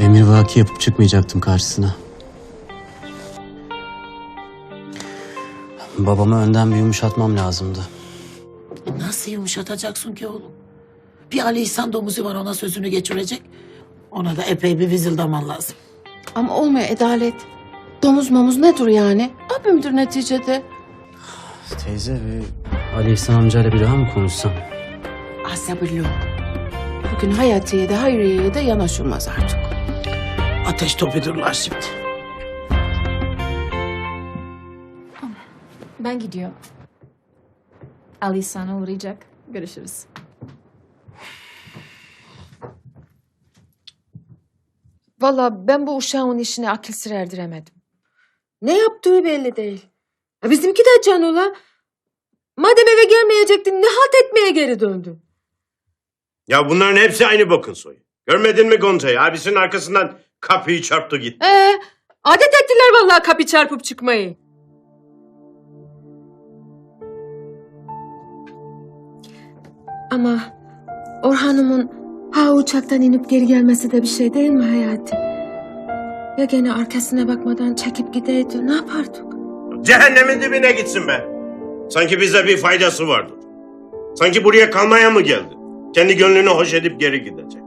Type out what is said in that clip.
Emir vaki yapıp çıkmayacaktım karşısına. Babamı önden bir yumuşatmam lazımdı. Nasıl yumuşatacaksın ki oğlum? Bir Ali İhsan domuzu var ona sözünü geçirecek. Ona da epey bir vizildaman lazım. Ama olmuyor Adalet. Domuz momuz nedir yani? Abimdir neticede. Teyze bir Ali İhsan amcayla bir daha mı konuşsam? Asabırlı ol. Bugün Hayati'ye de Hayriye'ye de yanaşılmaz artık. Ateş topudurlar şimdi. Ben gidiyorum. Ali sana uğrayacak. Görüşürüz. Valla ben bu uşağın işine akıl sır erdiremedim. Ne yaptığı belli değil. Ya bizimki de can ola. Madem eve gelmeyecektin ne halt etmeye geri döndün? Ya bunların hepsi aynı bakın soyu. Görmedin mi Gonca'yı? Abisinin arkasından kapıyı çarptı gitti. Ee, adet ettiler vallahi kapı çarpıp çıkmayı. Ama Orhan'ımın ha uçaktan inip geri gelmesi de bir şey değil mi Hayati? Ya gene arkasına bakmadan çekip gideydi ne yapardık? Cehennemin dibine gitsin be. Sanki bize bir faydası vardır. Sanki buraya kalmaya mı geldi? Kendi gönlünü hoş edip geri gidecek.